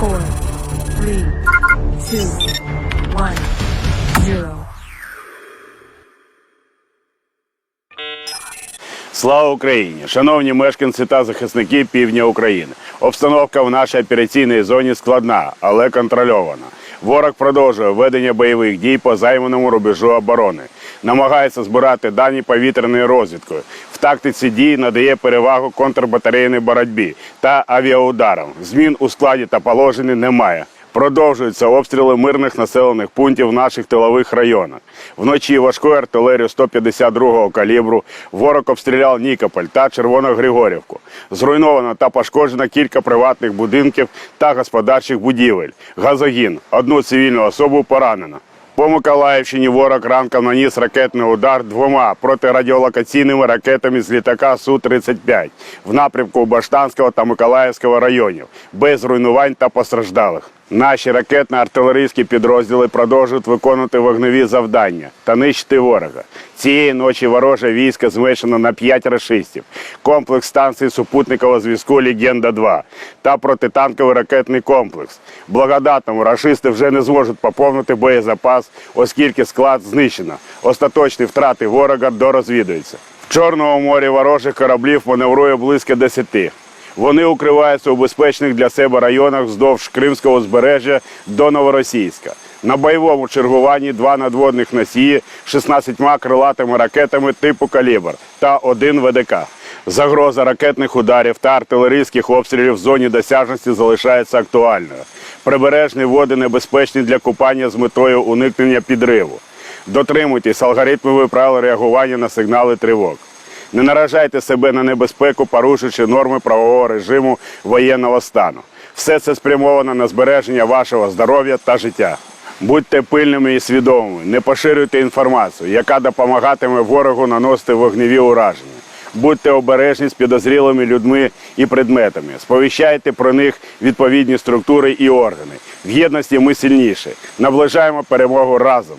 four, three, two. Слава Україні! Шановні мешканці та захисники півдня України. Обстановка в нашій операційній зоні складна, але контрольована. Ворог продовжує ведення бойових дій по займаному рубежу оборони, намагається збирати дані повітряною розвідкою. В тактиці дій надає перевагу контрбатарейній боротьбі та авіаударам. Змін у складі та положенні немає. Продовжуються обстріли мирних населених пунктів в наших тилових районах. Вночі важкою артилерією 152-го калібру ворог обстріляв Нікополь та Червоногригорівку. Зруйновано та пошкоджено кілька приватних будинків та господарчих будівель. Газогін. Одну цивільну особу поранено. По Миколаївщині ворог ранком наніс ракетний удар двома протирадіолокаційними ракетами з літака Су-35 в напрямку Баштанського та Миколаївського районів, без руйнувань та постраждалих. Наші ракетно-артилерійські підрозділи продовжують виконувати вогневі завдання та нищити ворога. Цієї ночі вороже військо зменшено на 5 рашистів, комплекс станцій супутникового зв'язку Легенда-2 та протитанковий ракетний комплекс. Благодатному рашисти вже не зможуть поповнити боєзапас, оскільки склад знищено. Остаточні втрати ворога дорозвідуються. В Чорному морі ворожих кораблів маневрує близько 10. Вони укриваються у безпечних для себе районах вздовж Кримського узбережжя до Новоросійська. На бойовому чергуванні два надводних носії 16 крилатими ракетами типу «Калібр» та один ВДК. Загроза ракетних ударів та артилерійських обстрілів в зоні досяжності залишається актуальною. Прибережні води небезпечні для купання з метою уникнення підриву. Дотримуйтесь алгоритмових правил реагування на сигнали тривог. Не наражайте себе на небезпеку, порушуючи норми правового режиму воєнного стану. Все це спрямовано на збереження вашого здоров'я та життя. Будьте пильними і свідомими, не поширюйте інформацію, яка допомагатиме ворогу наносити вогневі ураження. Будьте обережні з підозрілими людьми і предметами. Сповіщайте про них відповідні структури і органи. В єдності ми сильніші. Наближаємо перемогу разом.